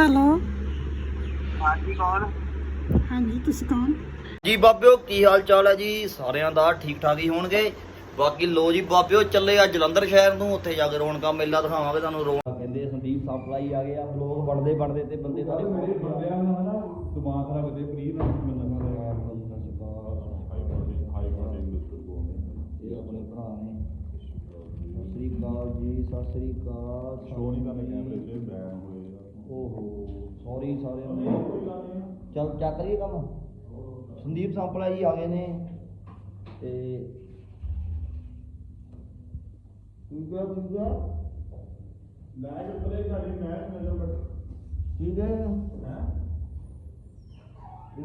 Hello ਹਾਂਜੀ ਕੌਣ? ਹਾਂਜੀ ਤੁਸੀਂ ਕੌਣ? ਜੀ ਬਾਬਿਓ ਕੀ ਹਾਲ ਚਾਲ ਹੈ ਜੀ? ਸਾਰਿਆਂ ਦਾ ਠੀਕ ਠਾਕ ਹੀ ਹੋਣਗੇ। ਬਾਕੀ ਲੋ ਜੀ ਬਾਬਿਓ ਚੱਲੇ ਆ ਜਲੰਧਰ ਸ਼ਹਿਰ ਨੂੰ। ਉੱਥੇ ਜਾ ਕੇ ਰੌਣਕਾਂ ਮੇਲਾ ਦਿਖਾਵਾਂਗੇ ਤੁਹਾਨੂੰ। ਰੌਣਕਾਂ ਕਹਿੰਦੇ ਸੰਦੀਪ ਸਪਲਾਈ ਆ ਗਏ ਆ ਬਲੋਗ ਬਣਦੇ ਬਣਦੇ ਤੇ ਬੰਦੇ ਸਾਰੇ ਬੰਦਿਆਂ ਨੂੰ ਹਨਾ? ਦਿਮਾਗ ਕਰਦੇ ਫ੍ਰੀ ਨਾਲ ਮਿਲਣਾ ਇਹ ਆਪਣੇ ਭਰਾ ਨੇ। ਸਤਿ ਸ੍ਰੀ ਅਕਾਲ ਜੀ ਸਤਿ ਸ੍ਰੀ ਅਕਾਲ। ਸ਼ੋਅ ਨਹੀਂ ਕਰਨੇ ਕੈਮਰੇ 'ਚ ਬੈਨ ਓਹੋ ਸੌਰੀ ਸਾਰਿਆਂ ਨੂੰ ਚੱਲ ਚੱਕ ਕਰੀਏ ਕੰਮ। ਸੰਦੀਪ ਸੰਪਲਾ ਜੀ ਆ ਗਏ ਨੇ। ਤੇ ਠੀਕ ਹੈ ਠੀਕ ਹੈ ਲੈ ਕੇ ਪਰੇ ਸਾਡੀ ਮੈਚ ਨਜ਼ਰ ਬਟ ਠੀਕ ਹੈ। ਹੈ?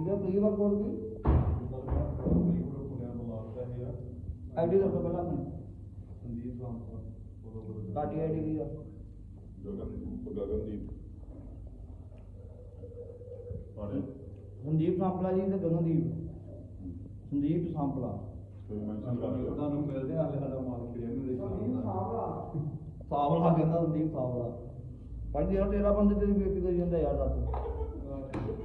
ਹੈ ਪਲੀਜ਼ ਵਰਕ ਕੋਡ ਦੀ ਆਈਡੀ ਦਾ ਪਹਿਲਾਂ ਸੰਦੀਪ ਸਾਂਪਾ ਕਾਟੀ ਆਈਡੀ ਦੀ ਆ? ਗਗਨ ਗਗਨਦੀਪ। ਤੁਹਾਡੇ? ਸੰਦੀਪ ਸੰਪਲਾ ਜੀ ਤੇ ਗਗਨਦੀਪ ਸੰਦੀਪ ਸੰਪਲਾ। ਕੋਈ ਮੈਂਸ਼ਨ ਕਰ ਦਿਓ। ਤੁਹਾਨੂੰ ਮਿਲਦੇ ਹਾਲੇ ਸਾਡਾ ਮਾਲ ਕਿਰਿਆ ਨੂੰ ਸਾਵਲਾ ਕਹਿੰਦਾ ਸੰਦੀਪ ਸਾਵਲਾ ਭਾਈ ਜਿਹੜਾ ਤੇਰਾ ਬੰਦੇ ਤੇਰੀ ਬੇਇੱਜ਼ਤੀ ਕਰੀ ਜਾਂਦਾ ਯਾਰ ਦੱਸ।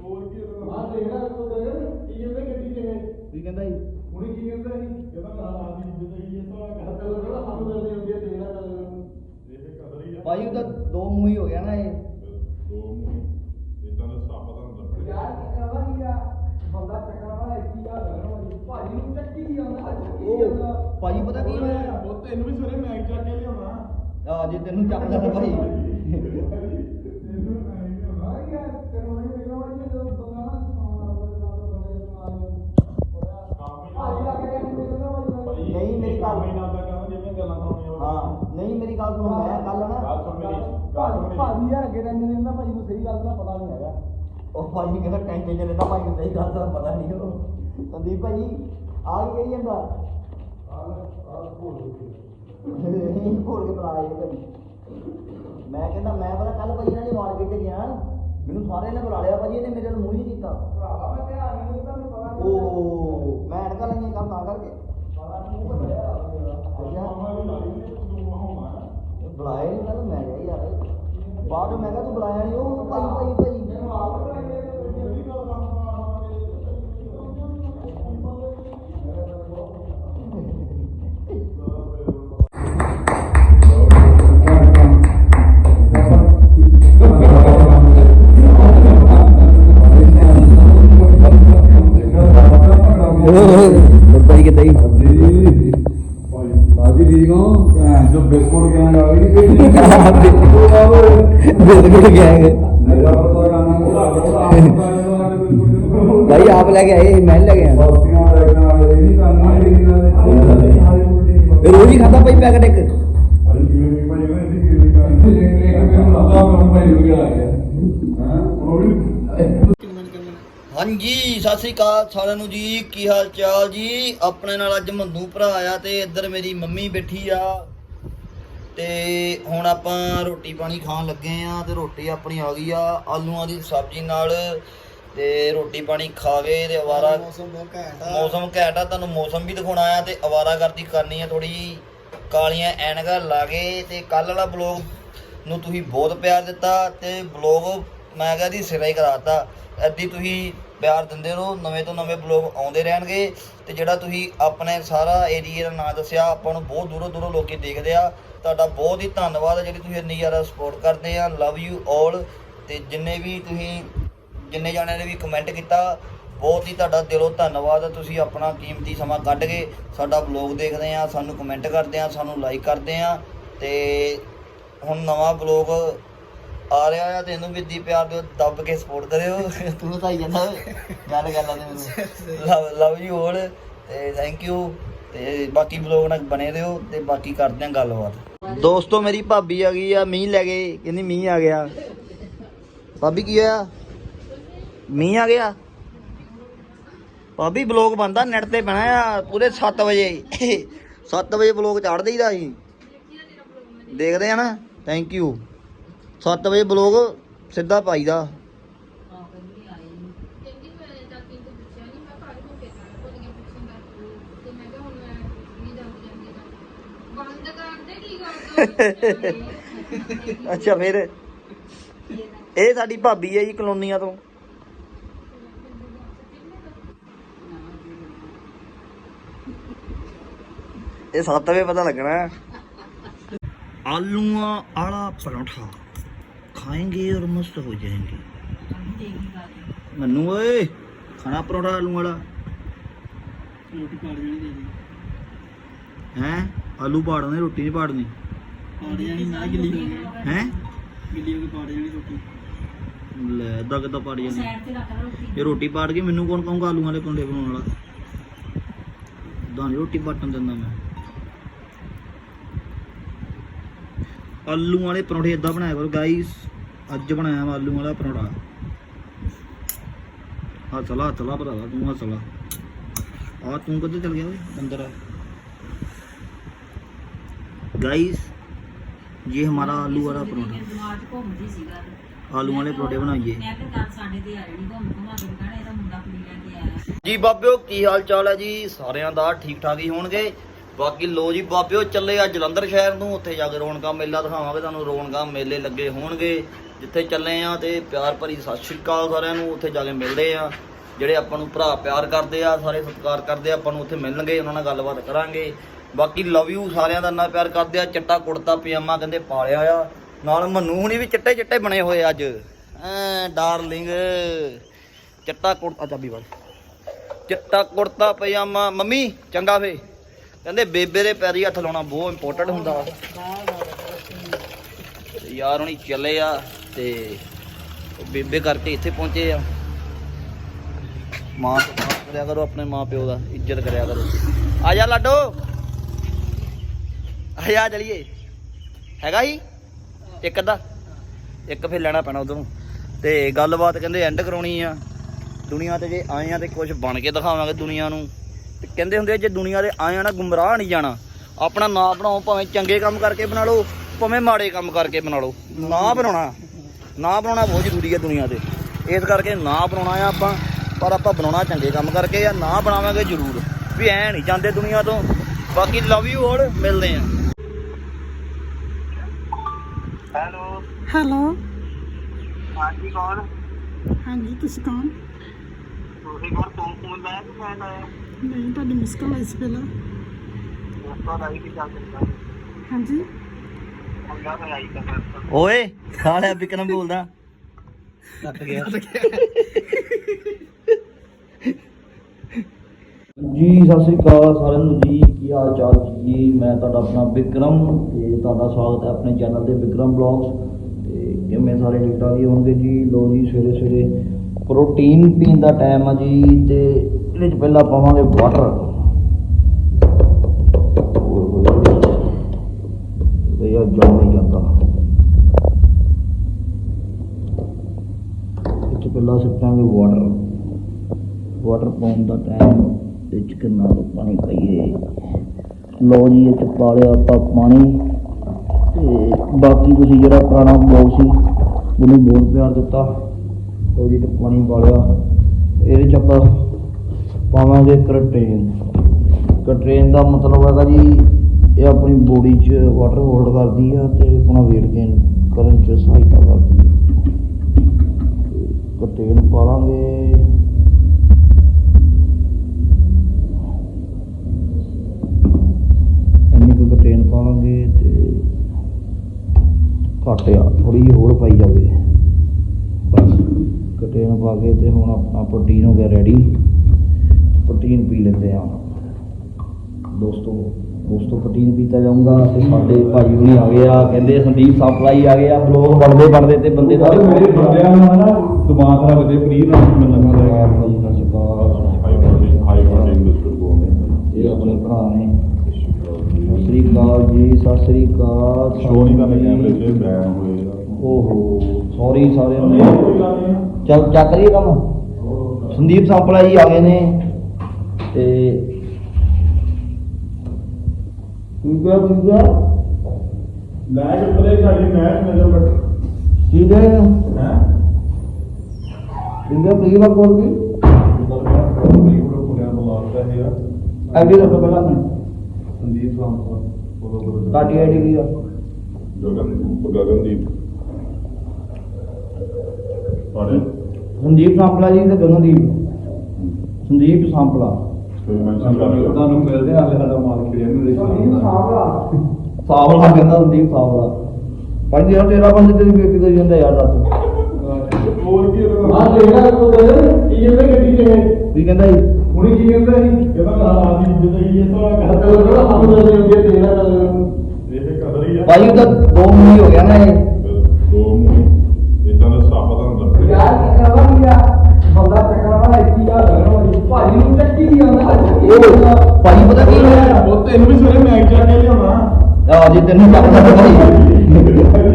ਹੋਰ ਕੀ ਆ ਦੇਖਣਾ ਕੋ ਗਗਨ ਕੀ ਕਹਿੰਦੇ ਗੱਡੀ ਇਹ? ਕੀ ਕਹਿੰਦਾ ਜੀ? ਹੁਣੀ ਕੀ ਕਹਿੰਦਾ ਸੀ ਕਹਿੰਦਾ ਨਾਲ ਆਦੀ ਹੈਗੀ ਹੈ ਤਾਂ ਕਹਿੰਦਾ ਜਿਹੜਾ ਸਾਨੂੰ ਦਿੰਦੇ ਹੁੰਦੇ ਦੇਣਾ ਕਰ ਇਹ ਕਦਰ ਹੀ ਆ। ਭਾਈ ਉਹਦਾ ਦੋ ਮੂੰਹ ਹੀ ਹੋ ਗਿਆ ਨਾ ਇਹ। ਦੋ ਮੂੰਹ ਤਾਂ ਆ ਬੰਦਾ ਚੱਕਣਾ ਵਾਲਾ ਇੱਕ ਹੀ ਗੱਲ ਹੈ ਭਾਜੀ ਨੂੰ ਚੱਕੀ ਹੀ ਆਉਂਦਾ ਚੱਕੀ ਹੀ ਆਉਂਦਾ? ਉਹ ਭਾਈ ਪਤਾ ਕੀ ਹੋਇਆ? ਉਹ ਤੈਨੂੰ ਵੀ ਸਵੇਰੇ ਮੈਗ ਚੱਕ ਕੇ ਲਿਆਉਣਾ। ਆ ਜੇ ਤੈਨੂੰ ਭਾਈ ਨਹੀਂ ਨਾ ਮੇਰੀ ਗੱਲ- ਜਿਵੇਂ ਗੱਲਾਂ ਹਾਂ ਨਹੀਂ ਮੇਰੀ ਗੱਲ ਸੁਣ ਮੈਂ ਕੱਲ ਗੱਲ ਸੁਣ ਮੇਰੀ ਭਾਜੀ ਯਾਰ ਅੱਗੇ ਰਹਿੰਦੇ ਨੇ ਨਾ ਭਾਜੀ ਨੂੰ ਸਹੀ ਗੱਲ ਦਾ ਪਤਾ ਨਹੀਂ ਹੈਗਾ। ਉਹ ਭਾਈ ਕਹਿੰਦਾ ਟੈਂਸ਼ਨ ਚ ਰਹਿੰਦਾ, ਭਾਈ ਨੂੰ ਸਹੀ ਗੱਲ ਦਾ ਪਤਾ ਨਹੀਂ ਉਹ। ਸੰਦੀਪ ਭਾਈ ਆ ਕੀ ਕਹੀ ਜਾਂਦਾ? ਨਹੀਂ ਭੋਲ ਕੇ ਬੁਲਾ ਇਹ ਭਾਈ ਮੈਂ ਕਹਿੰਦਾ, ਮੈਂ ਪਤਾ ਕੱਲ ਭਾਈ ਇਹਨਾਂ ਦੀ ਮਾਰਕੀਟ ਗਿਆ। ਮੈਨੂੰ ਸਾਰੇ ਨੇ ਬੁਲਾ ਲਿਆ ਭਾਜੀ, ਇਹਨੇ ਮੇਰੇ ਨਾਲ ਮੂੰਹ ਹੀ ਕੀਤਾ ਭਰਾਵਾ ਮੈਂ ਧਿਆਨ ਨਹੀਂ ਦਿੱਤਾ ਮੈਨੂੰ ਪਤਾ ਨਹੀਂ ਉਹ ਮੈਂ ਅੜਕਾ ਲਈਆਂ ਕੰਮ ਤਾਂ ਕਰਕੇ। ਬੁਲਾਇਆ ਨਹੀਂ ਕੱਲ ਮੈਂ ਗਿਆ ਯਾਰ, ਬਾਅਦ ਚੋਂ ਮੈਂ ਕਿਹਾ ਤੂੰ ਬੁਲਾਇਆ ਨਹੀਂ ਉਹ ਭਾਈ ਭਾਈ ਭਾਈ। ਵੀ ਭਾਈ ਉਹਨੇ ਸੀ ਕਿਵੇਂ ਕਰਨਾ ਮੈਨੂੰ ਲੱਗਦਾ ਮੈਨੂੰ ਭਾਈ ਨੂੰ ਗਿਆ ਹਾਂ ਉਹ ਵੀ ਹਾਂਜੀ, ਸਤਿ ਸ੍ਰੀ ਅਕਾਲ ਸਾਰਿਆਂ ਨੂੰ ਜੀ। ਕੀ ਹਾਲ ਚਾਲ ਜੀ? ਆਪਣੇ ਨਾਲ ਅੱਜ ਮੰਦੂ ਭਰਾ ਆ ਤੇ ਇੱਧਰ ਮੇਰੀ ਮੰਮੀ ਬੈਠੀ ਆ। ਤੇ ਹੁਣ ਆਪਾਂ ਰੋਟੀ ਪਾਣੀ ਖਾਣ ਲੱਗੇ ਆ ਤੇ ਰੋਟੀ ਆਪਣੀ ਆ ਗਈ ਆ ਆਲੂਆਂ ਦੀ ਸਬਜ਼ੀ ਨਾਲ ਤੇ ਰੋਟੀ ਪਾਣੀ ਖਾ ਕੇ ਤੇ ਅਵਾਰਾ ਮੌਸਮ ਬਹੁਤ ਘੈਂਟ ਮੌਸਮ ਘੈਂਟ ਆ ਤੁਹਾਨੂੰ ਮੌਸਮ ਵੀ ਦਿਖਾਉਣਾ ਆ ਤੇ ਅਵਾਰਾਗਰਦੀ ਕਰਨੀ ਆ ਥੋੜੀ ਕਾਲੀਆਂ ਐਨਕਾਂ ਲਾ ਕੇ ਤੇ ਕੱਲ ਵਾਲਾ ਬਲੌਗ ਨੂੰ ਤੁਸੀਂ ਬਹੁਤ ਪਿਆਰ ਦਿੱਤਾ ਤੇ ਬਲੌਗ ਮੈਂ ਕਿਹਾ ਦੀ ਸਿਰਾ ਹੀ ਕਰਾਤਾ। ਐਦੀ ਤੁਸੀਂ ਪਿਆਰ ਦਿੰਦੇ ਰਹੋ ਨਵੇਂ ਤੋਂ ਨਵੇਂ ਬਲੌਗ ਆਉਂਦੇ ਰਹਿਣਗੇ ਤੇ ਜਿਹੜਾ ਤੁਸੀਂ ਆਪਣੇ ਸਾਰਾ ਏਰੀਆ ਦਾ ਨਾਂ ਦੱਸਿਆ ਆਪਾਂ ਨੂੰ ਬਹੁਤ ਦੂਰੋਂ ਦੂਰੋਂ ਲੋਕੀ ਦੇਖਦੇ ਆ। ਤੁਹਾਡਾ ਬਹੁਤ ਹੀ ਧੰਨਵਾਦ ਹੈ ਜਿਹੜੀ ਤੁਸੀਂ ਇੰਨੀ ਜ਼ਿਆਦਾ ਸਪੋਰਟ ਕਰਦੇ ਆ। ਲਵ ਯੂ 올 ਤੇ ਜਿੰਨੇ ਵੀ ਤੁਸੀਂ ਜਿੰਨੇ ਜਾਣਿਆਂ ਨੇ ਵੀ ਕਮੈਂਟ ਕੀਤਾ ਬਹੁਤ ਹੀ ਤੁਹਾਡਾ ਦਿਲੋਂ ਧੰਨਵਾਦ ਤੁਸੀਂ ਆਪਣਾ ਕੀਮਤੀ ਸਮਾਂ ਕੱਢ ਕੇ ਸਾਡਾ ਬਲੌਗ ਦੇਖਦੇ ਆ ਸਾਨੂੰ ਕਮੈਂਟ ਕਰਦੇ ਆ ਸਾਨੂੰ ਲਾਈਕ ਕਰਦੇ ਆ। ਤੇ ਹੁਣ ਨਵਾਂ ਬਲੌਗ ਆ ਰਿਹਾ ਆ ਤੇ ਇਹਨੂੰ ਵੀ ਇੱਦੀ ਪਿਆਰ ਦਿਓ ਦੱਬ ਕੇ ਸਪੋਰਟ ਕਰਿਓ। ਤੂੰ ਤਾਂ ਹੀ ਜਾਂਦਾ। ਗੱਲ ਕਰ ਲਾਂਦੇ ਮੈਨੂੰ ਲਵ ਲਵ ਯੂ 올 ਤੇ ਥੈਂਕ ਯੂ ਤੇ ਬਾਕੀ ਬਲੌਗ ਨਾਲ ਬਣੇ ਰਹੋ ਤੇ ਬਾਕੀ ਕਰਦੇ ਆ ਗੱਲਬਾਤ। ਦੋਸਤੋ, ਮੇਰੀ ਭਾਬੀ ਆ ਗਈ ਆ, ਮੀਂਹ ਲੈ ਗਏ ਕਹਿੰਦੀ ਮੀਂਹ ਆ ਗਿਆ। ਭਾਬੀ, ਕੀ ਹੋਇਆ? ਮੀਂਹ ਆ ਗਿਆ? ਭਾਬੀ ਬਲੌਗ ਬੰਦਾ ਨੈਟ ਤੇ ਪੈਣਾ ਆ ਪੂਰੇ 7 ਵਜੇ। 7 ਵਜੇ ਬਲੌਗ ਚੜ ਦੇਈਦਾ ਅਸੀਂ ਦੇਖਦੇ ਆ ਨਾ। ਥੈਂਕ ਯੂ 7 ਵਜੇ ਬਲੌਗ ਸਿੱਧਾ ਪਾਈਦਾ ਕਹਿੰਦੀ ਮੈਂ ਚਾਚੀ ਤੋਂ ਪੁੱਛਿਆ ਨਹੀਂ ਮੈਂ ਘਰ ਹੋ ਕੇ ਤਾਂ ਬੋਲੀਆਂ ਪੁੱਛਣ ਦਾ ਤੇ ਮੈਂ ਕਿਹਾ ਹੁਣ ਮੈਂ ਨਹੀਂ ਜਾਂਦੀ ਜਾਂਦੀ ਤਾਂ ਬੰਦ ਕਰ ਦੇ ਕੀ ਕਰਦਾ ਅੱਛਾ ਫਿਰ? ਇਹ ਸਾਡੀ ਭਾਬੀ ਹੈ ਜੀ ਕਲੋਨੀਆਂ ਤੋਂ। ਇਹ ਸੱਤਵੇਂ ਪਤਾ ਲੱਗਣਾ। ਆਲੂਆਂ ਆਲਾ ਪਰੌਂਠਾ। ਖਾਏਗੇ ਔਰ ਮਸਤ ਹੋ ਜਾਏਂਗੇ। ਮੰਨੂ ਓਏ ਖਾਣਾ ਪਰੌਂਠਾ ਆਲੂ ਵਾਲਾ। ਰੋਟੀ ਪਾੜ ਜਾਣੀ ਹੈ ਹੈ? ਆਲੂ ਪਾੜਨੇ ਰੋਟੀ ਨਹੀਂ ਪਾੜਨੀ। ਪਾੜ ਜਾਣੀ ਨਾ ਗਿੱਲੀ ਹੋ ਗਈ ਹੈ? ਗਿੱਲੀ ਹੋ ਕੇ ਪਾੜ ਜਾਣੀ ਰੋਟੀ। ਲੈ ਏਦਾਂ ਕਿੱਦਾਂ ਪਾੜ ਜਾਣੀ ਇਹ ਰੋਟੀ ਪਾੜ ਕੇ ਮੈਨੂੰ ਕੌਣ ਕਹੂੰਗਾ ਆਲੂ ਵਾਲੇ ਪਰੌਂਠੇ ਬਣਾਉਣ ਵਾਲਾ? ਦਾਂ ਰੋਟੀ ਪਾਟਣ ਦਿੰਦਾ ਮੈਂ। ਆਲੂ ਵਾਲੇ ਪਰੌਂਠੇ ਇਦਾਂ ਬਣਾਇਆ ਕਰੋ ਗਾਈਸ ਅੱਜ ਬਣਾਇਆ ਮੈਂ ਆਲੂ ਵਾਲਾ ਪਰੌਂਠਾ। ਆ ਚਲਾ ਚਲਾ ਭਰਾਵਾ ਤੂੰ ਆ ਚਲਾ ਆ ਤੂੰ ਕਦੋਂ ਚਲ ਗਿਆ ਓਏ? ਅੰਦਰ ਆ। गाइस ये हमारा आलू वाला परोठा ਦਿਮਾਗ 'ਚ ਘੁੰਮਦੀ ਸੀ ਗੱਲ आलू वाले परोठे बनाइए ਮੈਂ ਕਿਹਾ ਚੱਲ ਸਾਡੇ ਤੇ ਆ ਜਣੀ ਘੁੰਮ ਘੁਮਾ ਕੇ ਕਹਿਣਾ ਇਹਦਾ ਮੁੰਡਾ ਕੁੜੀ ਲੈ ਕੇ ਆਇਆ ਜੀ ਬਾਬਿਓ ਕੀ ਹਾਲ ਚਾਲ ਹੈ ਜੀ ਸਾਰਿਆਂ ਦਾ ਠੀਕ ਠਾਕ ਹੀ ਹੋਣਗੇ ਬਾਕੀ ਲੋ ਜੀ ਬਾਬਿਓ ਚੱਲੇ ਆ ਜਲੰਧਰ ਸ਼ਹਿਰ ਨੂੰ ਉੱਥੇ ਜਾ ਕੇ ਰੌਣਕਾਂ ਮੇਲਾ ਦਿਖਾਵਾਂਗੇ ਤੁਹਾਨੂੰ ਰੌਣਕਾਂ ਮੇਲੇ ਲੱਗੇ ਹੋਣਗੇ ਜਿੱਥੇ ਚੱਲੇ ਆ ਤੇ ਪਿਆਰ ਭਰੀ ਸਤਿ ਸ਼੍ਰੀ ਅਕਾਲ ਸਾਰਿਆਂ ਨੂੰ ਉੱਥੇ ਜਾ ਕੇ ਮਿਲਦੇ ਆ ਜਿਹੜੇ ਆਪਾਂ ਨੂੰ ਭਰਾ ਪਿਆਰ ਕਰਦੇ ਆ ਸਾਰੇ ਸਤਿਕਾਰ ਕਰਦੇ ਆ ਆਪਾਂ ਨੂੰ ਉੱਥੇ ਮਿਲਣਗੇ ਉਹਨਾਂ ਨਾਲ ਗੱਲਬਾਤ ਕਰਾਂਗੇ ਬਾਕੀ ਲਵ ਯੂ ਸਾਰਿਆਂ ਦਾ ਇੰਨਾ ਪਿਆਰ ਕਰਦੇ ਆ, ਚਿੱਟਾ ਕੁੜਤਾ, ਪਜਾਮਾ ਕਹਿੰਦੇ ਪਾਲਿਆ ਆ। ਨਾਲ ਮੰਨੂ ਹੁਣੀ ਵੀ ਚਿੱਟੇ ਚਿੱਟੇ ਬਣੇ ਹੋਏ ਅੱਜ। ਐ ਡਾਰਲਿੰਗ ਚਿੱਟਾ ਕੁੜਤਾ ਚਾਬੀ ਵਾਲ। ਚਿੱਟਾ ਕੁੜਤਾ, ਪਜਾਮਾ। ਮੰਮੀ, ਚੰਗਾ ਫੇ ਕਹਿੰਦੇ ਬੇਬੇ ਦੇ ਪੈਰੀ ਹੱਥ ਲਾਉਣਾ ਬਹੁਤ ਇੰਪੋਰਟੈਂਟ ਹੁੰਦਾ। ਯਾਰ ਹੁਣੀ ਚੱਲੇ ਆ ਤੇ ਬੇਬੇ ਕਰਕੇ ਇੱਥੇ ਪਹੁੰਚੇ ਆ। ਮਾਂ ਤੋਂ ਕਰਿਆ ਕਰੋ, ਆਪਣੇ ਮਾਂ ਪਿਓ ਦਾ ਇੱਜ਼ਤ ਕਰਿਆ ਕਰੋ। ਆ ਜਾ ਲਾਡੋ। ਆ ਚਲੀਏ। ਹੈਗਾ ਹੀ? ਇੱਕ ਅੱਧਾ। ਇੱਕ ਫਿਰ ਲੈਣਾ ਪੈਣਾ ਉਧਰੋਂ। ਤੇ ਗੱਲਬਾਤ ਕਹਿੰਦੇ ਐਂਡ ਕਰਾਉਣੀ ਆ। ਦੁਨੀਆ ਤੇ ਜੇ ਆਏ ਆ ਤੇ ਕੁਝ ਬਣ ਕੇ ਦਿਖਾਵਾਂਗੇ ਦੁਨੀਆ ਨੂੰ। ਤੇ ਕਹਿੰਦੇ ਹੁੰਦੇ ਆ, ਜੇ ਦੁਨੀਆ ਦੇ ਆਏ ਆ ਨਾ ਗੁੰਮਰਾਹ ਨਹੀਂ ਜਾਣਾ। ਆਪਣਾ ਨਾਂ ਬਣਾਓ, ਭਾਵੇਂ ਚੰਗੇ ਕੰਮ ਕਰਕੇ ਬਣਾ ਲਓ, ਭਾਵੇਂ ਮਾੜੇ ਕੰਮ ਕਰਕੇ ਬਣਾ ਲਓ। ਨਾਂ ਬਣਾਉਣਾ। ਨਾਂ ਬਣਾਉਣਾ ਬਹੁਤ ਜ਼ਰੂਰੀ ਹੈ ਦੁਨੀਆ ਤੇ। ਇਸ ਕਰਕੇ ਨਾਂ ਬਣਾਉਣਾ ਆ ਆਪਾਂ, ਪਰ ਆਪਾਂ ਬਣਾਉਣਾ ਚੰਗੇ ਕੰਮ ਕਰਕੇ ਆ। ਨਾਂ ਬਣਾਵਾਂਗੇ ਜ਼ਰੂਰ। ਵੀ ਐ ਨਹੀਂ ਜਾਂਦੇ ਦੁਨੀਆ ਤੋਂ। ਬਾਕੀ ਲਵ ਯੂ ਹੋਰ ਮਿਲਦੇ ਆ। ਹੈਲੋ। ਹੈਲੋ। ਹਾਂਜੀ ਕੌਣ? ਹਾਂਜੀ ਤੁਸੀਂ ਕੌਣ? ਤੁਸੀਂ ਕੋਲ ਤੂੰ ਫੋਨ ਲਾਇਆ ਕਿ ਮੈਂ ਲਾਇਆ? ਨਹੀਂ ਤੁਹਾਡੀ ਮਿਸ ਕਾਲ ਆਈ ਸੀ ਪਹਿਲਾਂ। ਚੱਲ ਹਾਂਜੀ। ਹੁੰਦਾ ਮੈਂ ਆਈ ਤਾਂ ਰਸਤਾ ਓਏ ਸਾਲਿਆ ਵਿਕਰਮ ਬੋਲਦਾ। ਕੱਟ ਗਿਆ। ਜੀ, ਸਤਿ ਸ੍ਰੀ ਅਕਾਲ ਸਾਰਿਆਂ ਨੂੰ ਜੀ। ਕੀ ਹਾਲ ਚਾਲ ਜੀ? ਮੈਂ ਤੁਹਾਡਾ ਆਪਣਾ ਵਿਕਰਮ ਤੇ ਤੁਹਾਡਾ ਸਵਾਗਤ ਹੈ ਆਪਣੇ ਚੈਨਲ ਤੇ ਵਿਕਰਮ ਬਲੌਗਸ। ਤੇ ਕਿਵੇਂ ਸਾਰੇ ਠੀਕ ਠਾਕ ਹੀ ਹੋਣਗੇ ਜੀ? ਲੋ ਜੀ ਸਵੇਰੇ ਸਵੇਰੇ ਪ੍ਰੋਟੀਨ ਪੀਣ ਦਾ ਟਾਈਮ ਆ ਜੀ ਤੇ ਇਹਦੇ ਚ ਪਹਿਲਾਂ ਪਾਵਾਂਗੇ ਵਾਟਰ ਤੇ ਯਾਰ ਜਾਮ ਨਹੀਂ ਜਾਂਦਾ। ਇਹ ਪਹਿਲਾਂ ਸਿੱਟਾਂਗੇ ਵਾਟਰ ਵਾਟਰ ਪਾਉਣ ਦਾ ਟਾਈਮ ਤੇ ਚ ਕਿੰਨਾ ਪਾਣੀ ਪਾਈਏ। ਲਓ ਜੀ, ਇਹ ਚ ਪਾ ਲਿਆ ਆਪਾਂ ਪਾਣੀ। ਤੇ ਬਾਕੀ ਤੁਸੀਂ ਜਿਹੜਾ ਪੁਰਾਣਾ ਬਲੌਗ ਸੀ, ਉਹਨੂੰ ਬਹੁਤ ਪਿਆਰ ਦਿੱਤਾ। ਲਓ ਜੀ ਤੇ ਪਾਣੀ ਪਾ ਲਿਆ। ਇਹਦੇ ਚ ਆਪਾਂ ਪਾਵਾਂਗੇ ਕਰਟੇਨ ਕਰਟੇਨ ਦਾ ਮਤਲਬ ਹੈਗਾ ਜੀ, ਇਹ ਆਪਣੀ ਬੋਡੀ 'ਚ ਵਾਟਰ ਹੋਲਡ ਕਰਦੀ ਆ ਤੇ ਆਪਣਾ weight gain ਕਰਨ 'ਚ ਸਹਾਇਤਾ ਕਰਦੀ ਹੈ ਕਰਟੇਨ ਪਾ ਲਾਂਗੇ ਇੰਨੀ ਕੁ ਟ੍ਰੇਨ ਪਾਵਾਂਗੇ ਤੇ ਘੱਟ ਆ ਥੋੜੀ ਜਿਹੀ ਹੋਰ ਪਾਈ ਜਾਵੇ। ਬਸ ਕਟੇਨ ਪਾ ਕੇ ਤੇ ਹੁਣ ਆਪਣਾ ਪ੍ਰੋਟੀਨ ਹੋ ਗਿਆ ਰੈਡੀ ਪ੍ਰੋਟੀਨ ਪੀ ਲੈਂਦੇ ਆ ਦੋਸਤੋ ਦੋਸਤੋ ਪ੍ਰੋਟੀਨ ਪੀਤਾ ਜਾਊਗਾ ਤੇ ਸਾਡੇ ਭਾਈ ਹੁਣੀ ਆ ਗਏ ਆ ਕਹਿੰਦੇ ਸੰਦੀਪ ਸਪਲਾਈ ਆ ਗਏ ਆ ਬਲੋਗ ਬਣਦੇ ਬਣਦੇ ਤੇ ਬੰਦੇ ਸਾਰੇ ਮੇਰੇ ਬੰਦਿਆਂ ਨੂੰ ਨਾ ਦਿਮਾਗ ਰੱਖਦੇ ਫ੍ਰੀ ਨਾਲ Sri Akal high protein high protein biscuit ਬੋਲਦੇ ਇਹ ਆਪਣੇ ਭਰਾ ਨੇ। ਸਤਿ ਸ੍ਰੀ ਅਕਾਲ ਜੀ ਸਤਿ ਸ੍ਰੀ ਅਕਾਲ ਸ਼ੋਅ ਨਹੀਂ ਕਰਨੇ ਕੈਮਰੇ 'ਚ ਬੈਨ ਹੋਏ। ਆ ਓਹੋ ਸੌਰੀ ਸਾਰਿਆਂ ਨੂੰ। ਚੱਲ ਚੱਕ ਲਈਏ ਕੰਮ। ਸੰਦੀਪ ਸਾਂਪਲਾ ਜੀ ਆ ਗਏ ਨੇ। ਤੇ ਠੀਕ ਹੈ ਮੈਚ ਉੱਪਰੇ ਸਾਡੀ ਮੈਚ ਨਜ਼ਰ ਬਟ ਠੀਕ ਹੈ? ਹੈ ਮੈਂ ਕੋਈ ਪੂਰਾ ਪੁਲਿਆਂ ਤੋਂ ਪਹਿਲਾਂ। ਸੰਦੀਪ ਆਈਡੀ ਕੀ ਆ? ਗਗਨਦੀਪ ਸੰਦੀਪ ਸਾਂਪਲਾ ਜੀ ਤੇ ਗਗਨਦੀਪ ਸੰਦੀਪ ਸਾਂਪਲਾ। ਤੁਹਾਨੂੰ ਮਿਲਦੇ ਹਾਲੇ ਸਾਡਾ ਮਾਲ ਕਿਹੜੇ ਨੂੰ ਸਾਵਲਾ ਕਹਿੰਦਾ ਸੰਦੀਪ ਸਾਵਲਾ ਪੰਜ ਯਾਰ ਤੇਰਾ ਬੰਦੇ ਤੇਰੀ ਬੇਟੀ ਕਰੀ ਜਾਂਦਾ ਯਾਰ ਦੱਸ। ਹੋਰ ਕੀ ਆ? ਦੇਖਣਾ ਤੂੰ ਕਹਿੰਦਾ ਕੀ ਕਹਿੰਦਾ ਗੱਡੀ ਚ ਕੀ ਕਹਿੰਦਾ ਜੀ? ਹੁਣੀ ਕੀ ਕਹਿੰਦਾ ਸੀ? ਇਹਦਾ ਨਾਲ ਆਦੀ ਇੱਜ਼ਤ ਹੀ ਇਹ ਤਾਂ ਹੱਥ ਜਿਹੜਾ ਸਾਨੂੰ ਮਿਲਦੇ ਹੁੰਦੇ ਤੇਰਾ ਗੱਲ ਇਹ ਕਦਰ ਹੀ ਆ। ਭਾਈ ਉਹਦਾ ਦੋ ਮਹੀਨੇ ਹੋ ਗਿਆ ਨਾ ਇਹ। ਦੋ ਮੂੰਹ ਇਦਾਂ ਦਾ ਸਟਾਫ ਤਾਂ ਹੁੰਦਾ। ਯਾਰ ਕੀ ਕਰਵਾ ਲਿਆ ਬੰਦਾ ਚੱਕਣ ਵਾਲਾ ਇੱਕੀ ਆ ਲੱਗਣਾ ਭਾਜੀ ਨੂੰ ਚੱਕੀ ਜਾਂਦਾ ਉਹ ਭਾਈ ਪਤਾ ਕੀ ਹੋਇਆ? ਉਹ ਤੈਨੂੰ ਵੀ ਸਵੇਰੇ ਮੈਚ ਜਾ ਕੇ ਲਿਆਉਣਾ। ਆ ਜੇ ਤੈਨੂੰ ਚੱਕ ਸਕਦਾ ਭਾਈ।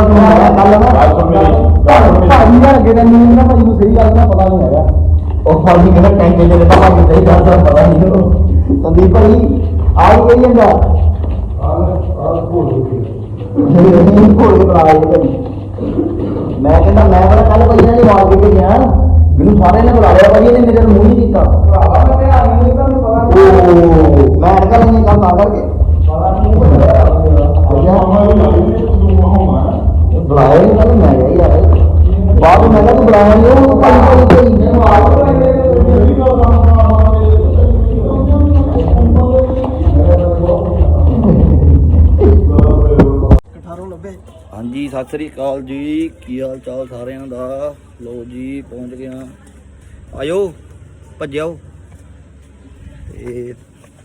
ਗੱਲ ਸੁਣ ਕੱਲ ਨਾ ਗੱਲ ਸੁਣ ਮੇਰੀ ਗੱਲ ਸੁਣ ਮੇਰੀ ਭਾਜੀ ਦਾ ਅੱਗੇ ਦਾ ਨਹੀਂ ਨਾ ਭਾਜੀ ਨੂੰ ਸਹੀ ਗੱਲ ਦਾ ਪਤਾ ਨਹੀਂ ਹੈਗਾ ਉਹ ਭਾਈ ਕਹਿੰਦਾ ਟੈਂਕੇ ਜਿਹੜੇ ਤਾਂ ਭਾਈ ਸਹੀ ਗੱਲ ਦਾ ਪਤਾ ਨਹੀਂ ਉਹ ਸੰਦੀਪ ਭਾਈ ਆਈ ਕਹੀ ਜਾਂਦਾ ਆ ਆ ਭੁੱਲ ਗਈ ਨਹੀਂ ਭੁੱਲ ਕੇ ਬੁਲਾ ਆਏ ਭਾਈ ਮੈਂ ਕਹਿੰਦਾ ਮੈਂ ਬੜਾ ਕੱਲ ਭਾਈ ਇਹਨਾਂ ਦੀ ਆਵਾਜ਼ ਦੇ ਕੇ ਗਿਆ ਮੈਨੂੰ ਸਾਰੇ ਨੇ ਬੁਲਾ ਲਿਆ ਭਾਈ ਇਹਨੇ ਮੇਰੇ ਨੂੰ ਮੂੰਹ ਨਹੀਂ ਕੀਤਾ ਭਰਾਵਾ ਮੈਂ ਤੇ ਆ ਨਹੀਂ ਤੁਹਾਨੂੰ ਪਤਾ ਨਹੀਂ ਉਹ ਮੈਂ ਅਨਕਾ ਨਹੀਂ ਕੰਮ ਨਾ ਕਰਕੇ ਪਤਾ ਨਹੀਂ ਹੋਇਆ ਮਾਮਾ ਵੀ ਲੱਗ ਨਹੀਂ ਤੂੰ ਹੋਣਾ ਬੁਲਾਇਆ ਨਹੀਂ ਕੱਲ ਮੈਂ ਗਿਆ ਯਾਰ ਬਾਅਦ ਮੈਂ ਕਿਹਾ ਤੂੰ ਬੁਲਾਇਆ ਨਹੀਂ ਉਹ ਭਾਈ ਭਾਈ ਭਾਈ ਮੈਨੂੰ ਆਪ ਹਾਂਜੀ, ਸਤਿ ਸ੍ਰੀ ਅਕਾਲ ਜੀ। ਕੀ ਹਾਲ ਚਾਲ ਸਾਰਿਆਂ ਦਾ? ਲੋ ਜੀ, ਪਹੁੰਚ ਗਿਆ ਆਇਓ ਭੱਜਿਓ ਇਹ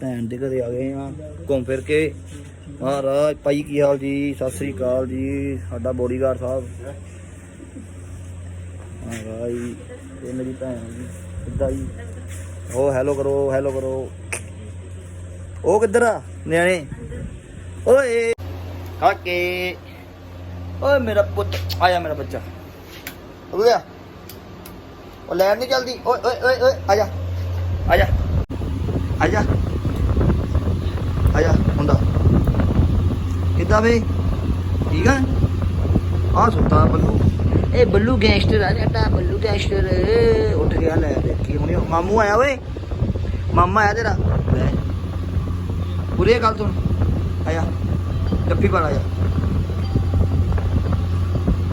ਭੈਣ ਦੇ ਘਰੇ ਆ ਗਏ ਆ, ਘੁੰਮ ਫਿਰ ਕੇ। ਮਹਾਰਾਜ, ਭਾਈ ਕੀ ਹਾਲ ਜੀ? ਸਤਿ ਸ੍ਰੀ ਅਕਾਲ ਜੀ, ਸਾਡਾ ਬੋਡੀਗਾਰਡ ਸਾਹਿਬ। ਮਹਾਰਾਜ, ਇਹ ਮੇਰੀ ਭੈਣ ਜੀ ਕਿੱਦਾਂ ਜੀ। ਉਹ ਹੈਲੋ ਕਰੋ ਹੈਲੋ ਕਰੋ। ਉਹ ਕਿੱਧਰ ਆ, ਨਿਆਣੇ? ਓਏ। ਕਾਕੇ। ਓਏ, ਮੇਰਾ ਪੁੱਤ ਆਇਆ ਮੇਰਾ ਬੱਚਾ। ਹੋ ਗਿਆ? ਉਹ ਲੈਣ ਨਹੀਂ ਚਲਦੀ। ਓਏ ਓਏ ਓਏ, ਆ ਜਾ। ਆ ਜਾ। ਆ ਜਾ ਆ ਜਾ ਹੁੰਦਾ ਕਿੱਦਾਂ ਵੇ? ਠੀਕ ਆ? ਆ ਸੁੱਤਾ ਬੱਲੂ। ਇਹ ਬੱਲੂ ਗੈਂਗਸਟਰ ਆ ਜਾਂਦਾ ਬੱਲੂ ਗੈਂਗਸਟਰ ਉੱਠ ਗਿਆ ਲੈ ਦੇਖੀ ਹੁਣੇ ਮਾਮੂ ਆਇਆ ਓਏ? ਮਾਮਾ ਆਇਆ ਤੇਰਾ? ਲੈ। ਪੂਰੀ ਗੱਲ ਸੁਣ। ਆਇਆ। ਜੱਫੀ ਪਾ ਆਇਆ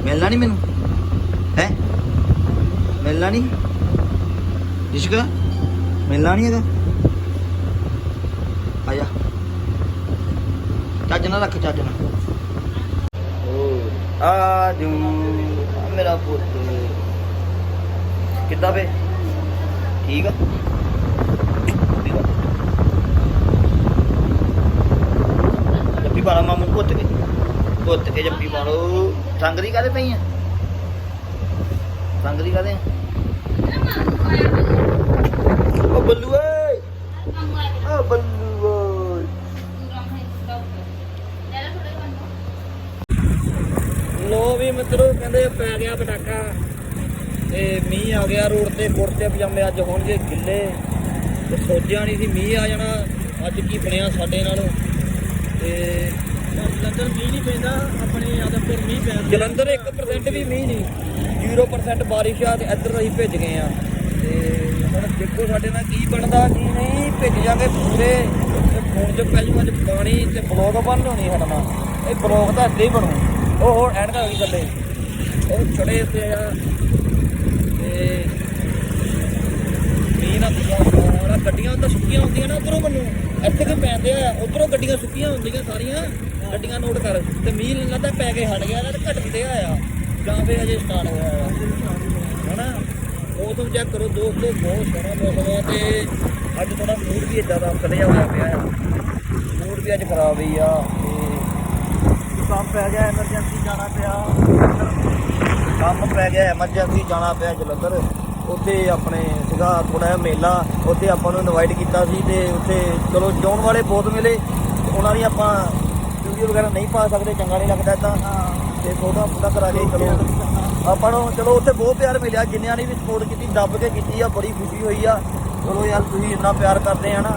ਮਿਲਣਾ ਨਹੀਂ ਮੈਨੂੰ? ਹੈ? ਮਿਲਣਾ ਨਹੀਂ ਇਸ਼ਕਾ ਮਿਲਣਾ ਨਹੀਂ ਹੈਗਾ ਆਇਆ। ਚੱਜ ਨਾ ਰੱਖ ਚੱਜ ਨਾ ਆ ਜੂ ਆ ਮੇਰਾ ਪੁੱਤ। ਕਿੱਦਾਂ ਵੇ ਠੀਕ ਆ? ਆ ਜੱਫੀ ਪਾਣਾ ਮਾਮੂ ਪੁੱਤ ਕੇ। ਪੁੱਤ ਕੇ ਜੱਫੀ ਪਾਲੋ ਸੰਗ ਦੀ ਕਾਦੇ ਪਈ ਆ? ਸੰਗ ਦੀ ਕਾਦੇ ਓ ਬੱਲੂ ਓਏ। ਓ ਬੱਲੂ ਓਏ ਲੋ ਵੀ ਮਿੱਤਰੋ ਕਹਿੰਦੇ ਪੈ ਗਿਆ ਪਟਾਕਾ ਤੇ ਮੀਂਹ ਆ ਗਿਆ ਰੋਡ ਤੇ ਕੁੜਤੇ ਪਜਾਮੇ ਅੱਜ ਹੋਣਗੇ ਗਿੱਲੇ। ਤੇ ਸੋਚਿਆ ਨਹੀਂ ਸੀ ਮੀਂਹ ਆ ਜਾਣਾ ਅੱਜ ਕੀ ਬਣਿਆ ਸਾਡੇ ਨਾਲ ਤੇ ਜਲੰਧਰ ਮੀਂਹ ਨਹੀਂ ਪੈਂਦਾ ਆਪਣੇ ਆਦਮਪੁਰ ਮੀਂਹ ਪੈਂਦਾ ਜਲੰਧਰ 1% ਵੀ ਮੀਂਹ ਨਹੀਂ 0% ਬਾਰਿਸ਼ ਆ ਤੇ ਇੱਧਰ ਅਸੀਂ ਭਿੱਜ ਗਏ ਆ। ਤੇ ਹੁਣ ਦੇਖੋ ਸਾਡੇ ਨਾਲ ਕੀ ਬਣਦਾ ਕੀ ਨਹੀਂ ਭਿੱਜ ਜਾਗੇ ਪੂਰੇ। ਫੋਨ 'ਚ ਪੈ ਜੂ ਅੱਜ ਪਾਣੀ ਤੇ ਬਲੌਗ ਬਣ ਹੋਣੀ ਸਾਡਾ ਇਹ ਬਲੌਗ ਤਾਂ ਇੱਦਾਂ ਹੀ ਬਣੂ। ਉਹ ਹੋਰ ਐਨਕਾਂ ਵੀ ਥੱਲੇ। ਉਹ ਛੜੇ ਤੇ ਆ ਤੇ ਮੀਂਹ ਨਾਲ ਸਾਰਾ ਗੱਡੀਆਂ ਤਾਂ ਸੁੱਕੀਆਂ ਹੁੰਦੀਆਂ ਨਾ ਉਧਰੋਂ ਮੈਨੂੰ। ਇੱਥੇ ਕਿ ਪੈਂਦੇ ਆ? ਉਧਰੋਂ ਗੱਡੀਆਂ ਸੁੱਕੀਆਂ ਹੁੰਦੀਆਂ ਸਾਰੀਆਂ। ਗੱਡੀਆਂ ਨੋਟ ਕਰ। ਤੇ ਮੀਂਹ ਲੱਗਦਾ ਪੈ ਕੇ ਹਟ ਗਿਆ ਨਾ ਤੇ ਘਟਦੇ ਆ ਜਾਂ ਫਿਰ ਅਜੇ ਸਟਾਰਟ ਹੋਇਆ ਆ ਹਨਾ? ਮੌਸਮ ਚੈੱਕ ਕਰੋ ਦੋਸਤੋ ਬਹੁਤ ਸੋਹਣਾ ਮੌਸਮ ਆ ਤੇ ਅੱਜ ਥੋੜਾ ਮੂਡ ਵੀ ਇਦਾਂ ਦਾ ਖੜਿਆ ਹੋਇਆ ਪਿਆ ਆ। ਮੂਡ ਵੀ ਅੱਜ ਖਰਾਬ ਹੀ ਆ। ਤੇ ਕੰਮ ਪੈ ਗਿਆ ਐਮਰਜੈਂਸੀ ਜਾਣਾ ਪਿਆ। ਕੰਮ ਪੈ ਗਿਆ ਐਮਰਜੈਂਸੀ ਜਾਣਾ ਪਿਆ ਜਲੰਧਰ। ਉੱਥੇ ਆਪਣੇ ਸੀਗਾ ਥੋੜਾ ਜਿਹਾ ਮੇਲਾ, ਉੱਥੇ ਆਪਾਂ ਨੂੰ ਇਨਵਾਈਟ ਕੀਤਾ ਸੀ ਤੇ ਉੱਥੇ ਚਲੋ ਜਾਣ ਵਾਲੇ ਬਹੁਤ ਮਿਲੇ। ਉਹਨਾਂ ਦੀ ਆਪਾਂ ਵੀਡੀਓ ਵਗੈਰਾ ਨਹੀਂ ਪਾ ਸਕਦੇ, ਚੰਗਾ ਨਹੀਂ ਲੱਗਦਾ ਤਾਂ ਤੇ ਫੋਟੋ ਫੋਟੋ ਕਰਾ ਕੇ ਚਲੋ। ਆਪਾਂ ਨੂੰ ਚਲੋ ਉੱਥੇ ਬਹੁਤ ਪਿਆਰ ਮਿਲਿਆ, ਜਿੰਨਿਆਂ ਨੇ ਵੀ ਸਪੋਰਟ ਕੀਤੀ, ਦੱਬ ਕੇ ਕੀਤੀ ਆ, ਬੜੀ ਖੁਸ਼ੀ ਹੋਈ ਆ। ਚਲੋ ਯਾਰ, ਤੁਸੀਂ ਇੰਨਾ ਪਿਆਰ ਕਰਦੇ ਆ ਨਾ,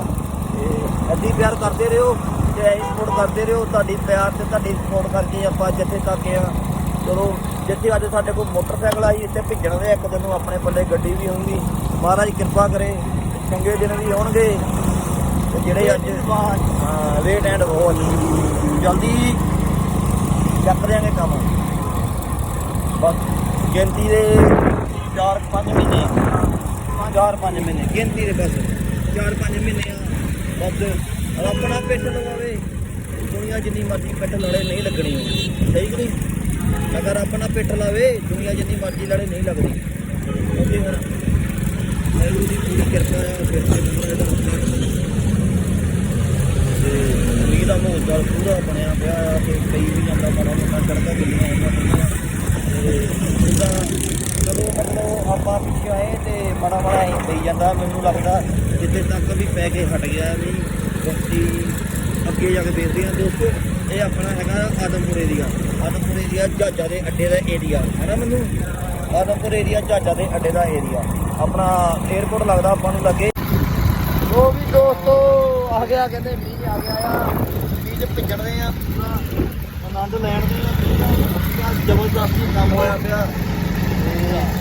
ਤੇ ਐਦੀ ਪਿਆਰ ਕਰਦੇ ਰਹੋ, ਤੇ ਸਪੋਰਟ ਕਰਦੇ ਰਹੋ। ਤੁਹਾਡੀ ਪਿਆਰ ਤੇ ਤੁਹਾਡੀ ਸਪੋਰਟ ਕਰਕੇ ਆਪਾਂ ਜਿੱਥੇ ਤੱਕ ਆ, ਚਲੋ ਜਿੱਥੇ ਅੱਜ ਸਾਡੇ ਕੋਲ ਮੋਟਰਸਾਈਕਲ ਆਈ ਇੱਥੇ ਭਿੱਜਣ ਦੇ ਇੱਕ ਦਿਨ ਨੂੰ ਆਪਣੇ ਪੱਲੇ ਗੱਡੀ ਵੀ ਹੋਊਗੀ ਮਹਾਰਾਜ ਕਿਰਪਾ ਕਰੇ ਚੰਗੇ ਦਿਨ ਵੀ ਆਉਣਗੇ। ਤੇ ਜਿਹੜੇ ਅੱਜ ਹਾਂ ਵੇਟ ਐਂਡ ਵਾਚ ਜਲਦੀ ਚੱਕ ਦਿਆਂਗੇ ਕੰਮ। ਬਸ ਗਿਣਤੀ ਦੇ 4-5 ਮਹੀਨੇ। ਆ 4-5 ਮਹੀਨੇ ਗਿਣਤੀ ਦੇ ਬਸ। 4-5 ਮਹੀਨੇ ਆ। ਬਸ ਆਪਣਾ ਪਿੱਠ ਲਵਾਵੇ। ਦੁਨੀਆ ਜਿੰਨੀ ਮਰਜ਼ੀ ਪਿੱਠ ਲੜੇ ਨਹੀਂ ਲੱਗਣੀ। ਸਹੀ ਕਿ ਨਹੀਂ? ਅਗਰ ਆਪਣਾ ਪਿੱਠ ਲਾਵੇ, ਦੁਨੀਆ ਜਿੰਨੀ ਮਰਜ਼ੀ ਲੜੇ, ਨਹੀਂ ਲੱਗਦੀ ਕਿਉਂਕਿ ਹੁਣ। ਵਾਹਿਗੁਰੂ ਦੀ ਪੂਰੀ ਕਿਰਪਾ ਆ ਫਿਰ ਤੇ ਪੂਰਾ ਜਿਹੜਾ ਤੇ ਉਮੀਦ ਦਾ ਮਾਹੌਲ ਚਾਲ ਪੂਰਾ ਬਣਿਆ ਪਿਆ ਆ, ਤੇ ਕਈ ਵੀ ਜਾਂਦਾ ਮਾੜਾ ਮੋਟਾ ਚੜ੍ਹਦਾ ਗਿੱਲੀਆਂ ਆਉਂਦੀਆਂ ਪਈਆਂ। ਤੇ ਜਿੱਦਾਂ ਜਦੋਂ ਮਤਲਬ ਆਪਾਂ ਪਿੱਛੇ ਆਏ ਤੇ ਮਾੜਾ ਮਾੜਾ ਐਂ ਪਈ ਜਾਂਦਾ, ਮੈਨੂੰ ਲੱਗਦਾ ਜਿੱਥੇ ਤੱਕ ਵੀ ਪੈ ਕੇ ਹਟ ਗਿਆ ਵੀ ਕੁਸ਼ਤੀ ਅੱਗੇ ਜਾ ਕੇ ਵੇਚਦੇ ਆ ਦੋਸਤੋ ਇਹ ਆਪਣਾ ਹੈਗਾ ਆਦਮਪੁਰੇ ਦੀ ਏਰੀਆ ਆਦਮਪੁਰ ਏਰੀਆ ਜਹਾਜ਼ਾਂ ਦੇ ਅੱਡੇ ਦਾ ਏਰੀਆ ਹੈ ਨਾ ਮੈਨੂੰ? ਆਦਮਪੁਰ ਏਰੀਆ ਜਹਾਜ਼ਾਂ ਦੇ ਅੱਡੇ ਦਾ ਏਰੀਆ ਆਪਣਾ 에어ਪੋਰਟ ਲੱਗਦਾ ਆਪਾਂ ਨੂੰ ਲੱਗੇ। ਉਹ ਵੀ ਦੋਸਤੋ ਆ ਗਿਆ ਕਹਿੰਦੇ ਮੀਂਹ ਆ ਗਿਆ ਆ। ਮੀਂਹ ਚ ਭਿੱਜਣਦੇ ਆ ਪੂਰਾ। ਆਨੰਦ ਲੈਣ ਦੇ ਆ। ਜ਼ਬਰਦਸਤੀ ਕੰਮ ਹੋਇਆ ਪਿਆ।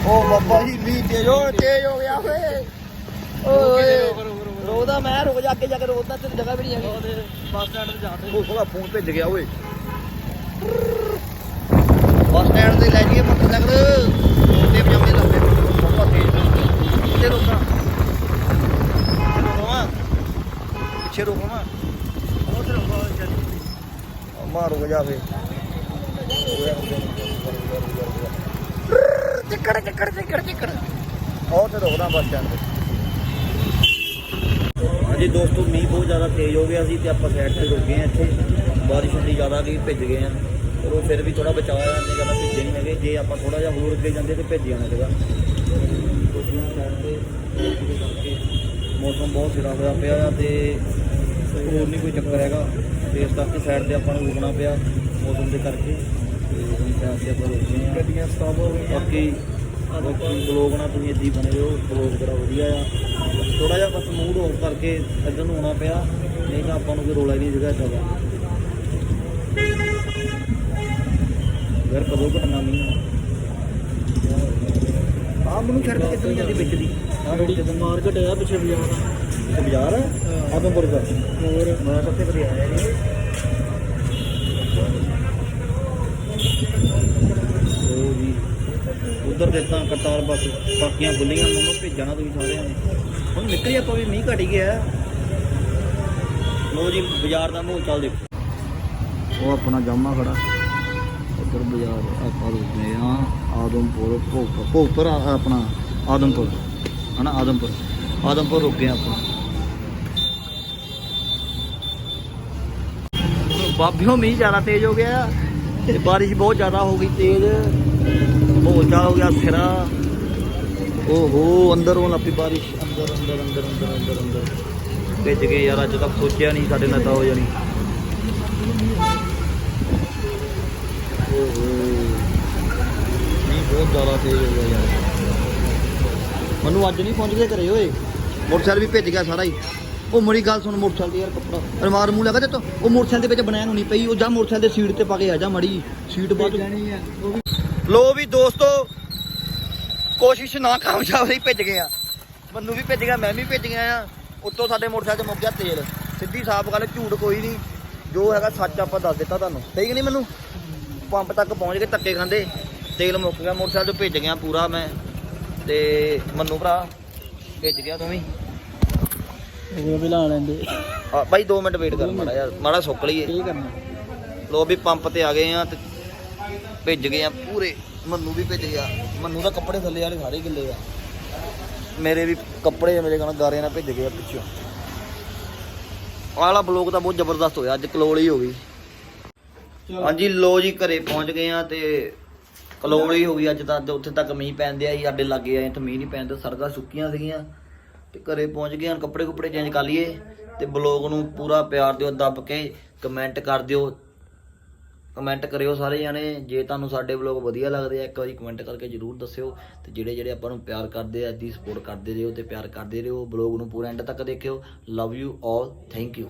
ਉਹ ਬਾਬਾ ਜੀ ਮੀਂਹ ਤੇਜ਼ ਹੋ ਤੇਜ਼ ਹੋ ਗਿਆ ਓਏ ਓਏ ਰੋਦਾ ਮੈਂ ਰੁਕ ਜਾ ਅੱਗੇ ਜਾ ਕੇ ਰੋਦਾ ਤੇ ਜਗ੍ਹਾ ਵੀ ਨਹੀਂ ਹੈਗੀ। ਬੱਸ ਸਟੈਂਡ ਤੇ ਜਾਂਦੇ। ਉਹ ਥੋੜਾ ਫੋਨ ਭਿੱਜ ਗਿਆ ਓਏ। ਬੱਸ ਸਟੈਂਡ ਤੇ ਲੈ ਜਾਈਏ ਮੋਟਰਸਾਈਕਲ। ਤੇ ਪਜਾਮੇ ਲਾਉਂਦੇ ਬਹੁਤ ਤੇਜ਼ ਤੇ ਰੋਕਾਂ ਰੋਕਾਂ ਪਿੱਛੇ ਰੋਕਾਂ ਉਹ ਤੇ ਰੋਕਾਂ ਮਾਰ ਰੁਕ ਜਾ ਫੇ ਟਿੱਕੜ ਟਿੱਕੜ ਟਿੱਕੜ ਟਿੱਕੜ ਉਹ ਤੇ ਰੋਕਦਾ ਬੱਸ ਸਟੈਂਡ ਤੇ। ਹਾਂਜੀ ਦੋਸਤੋ ਮੀਂਹ ਬਹੁਤ ਜ਼ਿਆਦਾ ਤੇਜ਼ ਹੋ ਗਿਆ ਸੀ ਤੇ ਆਪਾਂ ਸਾਈਡ ਤੇ ਰੁਕ ਗਏ ਆ ਇੱਥੇ। ਬਾਰਿਸ਼ ਹੁੰਦੀ ਜ਼ਿਆਦਾ ਗਈ ਭਿੱਜ ਗਏ ਆ ਉਹ ਫਿਰ ਵੀ ਥੋੜਾ ਬਚਾਅ ਆ ਇੰਨੇ ਜ਼ਿਆਦਾ ਭਿੱਜੇ ਨਹੀਂ ਹੈਗੇ ਜੇ ਆਪਾਂ ਥੋੜਾ ਜਿਹਾ ਹੋਰ ਅੱਗੇ ਜਾਂਦੇ ਤੇ ਭਿੱਜ ਜਾਣਾ ਸੀਗਾ ਮੌਸਮ ਬਹੁਤ ਸਿਰਾ ਹੋਇਆ ਪਿਆ ਆ ਤੇ ਹੋਰ ਨਹੀਂ ਕੋਈ ਚੱਕਰ ਹੈਗਾ। ਤੇ ਇਸ ਕਰਕੇ ਸਾਈਡ ਤੇ ਆਪਾਂ ਨੂੰ ਰੁਕਣਾ ਪਿਆ ਮੌਸਮ ਦੇ ਕਰਕੇ। ਤੇ ਹੁਣ ਸਾਈਡ ਤੇ ਆਪਾਂ ਰੁਕ ਗਏ ਆ ਗੱਡੀਆਂ ਸਟਾਪ ਹੋ ਗਈਆਂ। ਬਾਕੀ ਬਾਕੀ ਬਲੌਗ ਨਾਲ ਤੁਸੀਂ ਇੱਦਾਂ ਹੀ ਬਣੇ ਰਹੋ। ਬਲੌਗ ਬੜਾ ਵਧੀਆ ਆ। ਥੋੜਾ ਜਿਹਾ ਬਸ ਮੂਡ ਆਫ ਕਰਕੇ ਇੱਧਰ ਨੂੰ ਆਉਣਾ ਪਿਆ। ਨਹੀਂ ਤਾਂ ਆਪਾਂ ਨੂੰ ਕੋਈ ਰੋਲਾ ਹੀ ਨਹੀਂ ਸੀਗਾ ਇੱਦਾਂ ਦਾ। ਘਰ ਕਦੋਂ ਘਟਨਾ ਨਹੀਂ ਆ ਮੈਨੂੰ ਛੱਡ ਕੇ ਕਿੱਥੇ ਜਾਂਦੀ ਵਿੱਚ ਦੀ? ਆ ਬੜੀ ਮਾਰਕੀਟ ਹੈ ਪਿੱਛੇ ਬਾਜ਼ਾਰ ਤੇ ਬਾਜ਼ਾਰ ਆਦਮਪੁਰ ਦਾ। ਹੋਰ ਮੈਂ ਉੱਥੇ ਕਦੇ ਆਇਆ ਜੀ ਉਧਰ ਦੇ ਤਾਂ ਕਰਤਾਰ ਬਸ ਬਾਕੀਆਂ ਬੁੱਲੀਆਂ ਮੈਨੂੰ ਭੇਜਣਾ ਤੁਸੀਂ ਸਾਰਿਆਂ ਨੇ। ਹੁਣ ਨਿਕਲੀ ਆਪਾਂ ਵੀ ਮੀਂਹ ਘਟ ਗਿਆ। ਲੋ ਜੀ ਬਾਜ਼ਾਰ ਦਾ ਮਾਹੌਲ ਚੱਲ ਦੇਖੋ ਉਹ ਆਪਣਾ ਜਾਮਾ ਖੜਾ। ਉਧਰ ਬਾਜ਼ਾਰ ਆਪਾਂ ਰੁਕਦੇ ਆ ਆਦਮਪੁਰ ਭੋਗਪੁਰ ਭੋਗਪੁਰ ਆਪਣਾ ਆਦਮਪੁਰ, ਹਨਾ ਆਦਮਪੁਰ। ਆਦਮਪੁਰ ਰੁਕੇ ਆਪਾਂ। ਬਾਬਿਓ ਮੀਂਹ ਜ਼ਿਆਦਾ ਤੇਜ਼ ਹੋ ਗਿਆ ਤੇ ਬਾਰਿਸ਼ ਬਹੁਤ ਜ਼ਿਆਦਾ ਹੋ ਗਈ ਤੇਜ਼। ਮਾਹੌਲ ਹੋ ਗਿਆ ਸਿਰਾ। ਓਹੋ, ਅੰਦਰ ਹੋਣ ਲੱਪੀ ਬਾਰਿਸ਼। ਅੰਦਰ ਅੰਦਰ ਅੰਦਰ ਅੰਦਰ ਅੰਦਰ ਅੰਦਰ। ਭਿੱਜ ਗਏ ਯਾਰ, ਅੱਜ ਤੱਕ ਸੋਚਿਆ ਨਹੀਂ ਸਾਡੇ ਨਾਲ ਤਾਂ ਹੋ ਜਾਣੀ ਓਹੋ ਮੀਂਹ ਬਹੁਤ ਜ਼ਿਆਦਾ ਤੇਜ਼ ਹੋ ਗਿਆ ਯਾਰ। ਮੈਨੂੰ ਅੱਜ ਨਹੀਂ ਪਹੁੰਚਦੇ ਘਰੇ ਓਏ। ਮੋਟਰਸਾਈਕਲ ਵੀ ਭਿੱਜ ਗਿਆ ਸਾਰਾ ਹੀ। ਉਹ ਮੇਰੀ ਗੱਲ ਸੁਣ ਮੋਟਰਸਾਈਕਲ ਤੇ ਯਾਰ ਕੱਪੜਾ। ਰਮਾਰ ਮੂੰਹ ਲਗਾ ਤੋ ਉਹ ਮੋਟਰਸਾਈਕਲ ਦੇ ਵਿੱਚ ਬਣਾਇਆ ਹੋਣੀ ਪਈ। ਉਹ ਜਾ ਮੋਟਰਸਾਈਕਲ ਦੇ ਸੀਟ ਤੇ ਪਾ ਕੇ ਆ ਜਾ ਮੜੀ ਸੀਟ ਵੀ ਲੋ ਵੀ ਦੋਸਤੋ ਕੋਸ਼ਿਸ਼ ਨਾ ਕਾਮਯਾਬ ਰਹੀ ਭਿੱਜ ਗਏ ਆ। ਮੈਨੂੰ ਵੀ ਭਿੱਜ ਗਿਆ ਮੈਂ ਵੀ ਭਿੱਜ ਗਿਆ ਆ। ਉੱਤੋਂ ਸਾਡੇ ਮੋਟਰਸਾਈਕਲ ਤੇ ਮੁੱਕ ਗਿਆ ਤੇਲ। ਸਿੱਧੀ ਸਾਫ਼ ਗੱਲ ਝੂਠ ਕੋਈ ਨਹੀਂ। ਜੋ ਹੈਗਾ ਸੱਚ ਆਪਾਂ ਦੱਸ ਦਿੱਤਾ ਤੁਹਾਨੂੰ। ਠੀਕ ਨਹੀਂ ਮੈਨੂੰ? ਪੰਪ ਤੱਕ ਪਹੁੰਚ ਕੇ ਧੱਕੇ ਖਾਂਦੇ। ਤੇਲ ਮੁੱਕ ਗਿਆ ਮੋਟਰਸਾਈਕਲ ਤੋਂ ਭਿੱਜ ਗਿਆ ਪੂਰਾ ਮੈਂ। ਤੇ ਮੰਨੂ ਭਰਾ ਭਿੱਜ ਗਿਆ ਤੂੰ ਵੀ। ਉਹ ਵੀ ਲਾ ਲੈਂਦੇ। ਆ ਬਾਈ 2 ਮਿੰਟ ਵੇਟ ਕਰ ਮਾੜਾ ਯਾਰ ਮਾੜਾ ਸੁੱਕ ਲਈਏ। ਕੀ ਕਰਨਾ? ਲੋ ਵੀ ਪੰਪ ਤੇ ਆ ਗਏ ਆ ਤੇ ਭਿੱਜ ਗਏ ਆ ਪੂਰੇ। ਮੰਨੂ ਵੀ ਭਿੱਜ ਗਿਆ। ਮੰਨੂ ਦਾ ਕੱਪੜੇ ਥੱਲੇ ਵਾਲੇ ਸਾਰੇ ਗਿੱਲੇ ਆ। ਮੇਰੇ ਵੀ ਕੱਪੜੇ ਮੇਰੇ ਕਹਣਾ ਗਾਰੇ ਨਾਲ ਭਿੱਜ ਗਏ ਆ ਪਿੱਛੋਂ। ਆਹ ਵਾਲਾ ਬਲੌਗ ਤਾਂ ਬਹੁਤ ਜ਼ਬਰਦਸਤ ਹੋਇਆ ਅੱਜ ਕਲੋਲ ਹੀ ਹੋ ਗਈ। ਹਾਂਜੀ ਲੋ ਜੀ ਘਰੇ ਪਹੁੰਚ ਗਏ ਆ ਤੇ ਕਲੋਲ ਹੀ ਹੋ ਗਈ ਅੱਜ ਤਾਂ ਤੇ ਉੱਥੇ ਤੱਕ ਮੀਂਹ ਪੈਂਦੇ ਆ ਜੀ ਸਾਡੇ ਲੱਗੇ ਆਏ ਤੇ ਮੀਂਹ ਨਹੀਂ ਪੈਂਦਾ ਸੜਕਾਂ ਸੁੱਕੀਆਂ ਸੀਗੀਆਂ। ਤੇ ਘਰੇ ਪਹੁੰਚ ਗਏ ਹਨ ਕੱਪੜੇ ਕੁਪੜੇ ਚੇਂਜ ਕਰ ਲਈਏ ਤੇ ਬਲੌਗ ਨੂੰ ਪੂਰਾ ਪਿਆਰ ਦਿਓ, ਦੱਬ ਕੇ ਕਮੈਂਟ ਕਰ ਦਿਓ। ਕਮੈਂਟ ਕਰਿਓ ਸਾਰੇ ਜਾਣੇ, ਜੇ ਤੁਹਾਨੂੰ ਸਾਡੇ ਵਲੌਗ ਵਧੀਆ ਲੱਗਦੇ ਆ, ਇੱਕ ਵਾਰੀ ਕਮੈਂਟ ਕਰਕੇ ਜਰੂਰ ਦੱਸਿਓ। ਤੇ ਜਿਹੜੇ ਜਿਹੜੇ ਆਪਾਂ ਨੂੰ ਪਿਆਰ ਕਰਦੇ ਆ ਦੀ ਸਪੋਰਟ ਕਰਦੇ ਰਹੋ ਤੇ ਪਿਆਰ ਕਰਦੇ ਰਹੋ ਵਲੌਗ ਨੂੰ ਪੂਰਾ ਐਂਡ ਤੱਕ ਦੇਖਿਓ। Love you all thank you